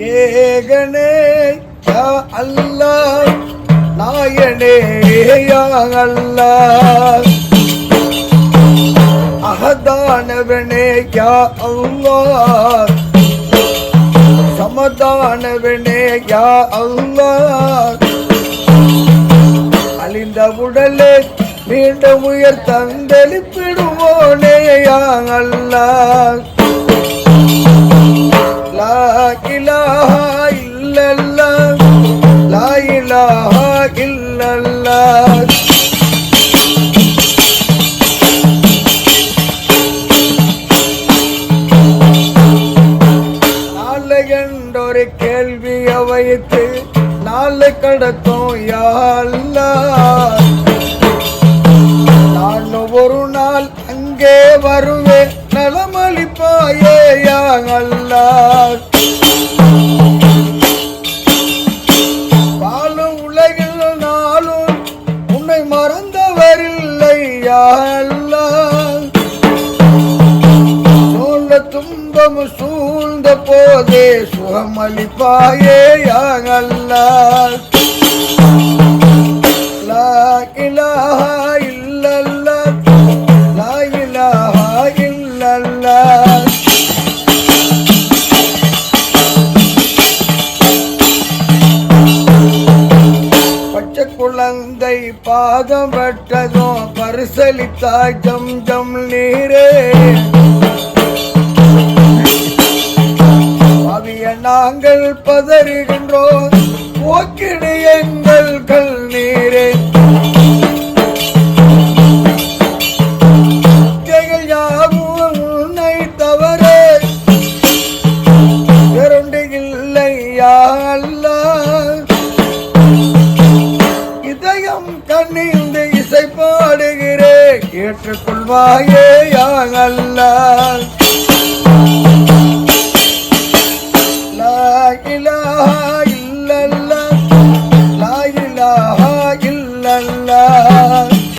ஏகனே யா அல்லா நாயனே யா அல்லா அகதானவனே யா அல்லா சமதானவனே யா அல்லா அழிந்த உடலே மீண்டும் உயர் தந்தளிப்பிடுவோனே யா அல்லா இல்லல்லாஹ் லா இலாஹா இல்லல்லாஹ் நாளை என்றொரு கேள்வியை வைத்து நாளை கடக்கும் யா நான் ஒரு நாள் அங்கே வருவேன் நலமளிப்பாயே யா மறந்தவரில்லை சூழ்ந்த துன்பம் சூழ்ந்த போதே சுகமளிப்பாயே யா பாதம் பட்டதோ பரிசலித்தாய் ஜம் ஜம் நீரே. அவிய நாங்கள் பதறுகின்றோம் போக்கிடு எங்கள் கல் நீரே. கண்ணிந்து இசை பாடுகிறேன் ஏற்றுக்கொள்வாயே யாங் அல்லாஹ்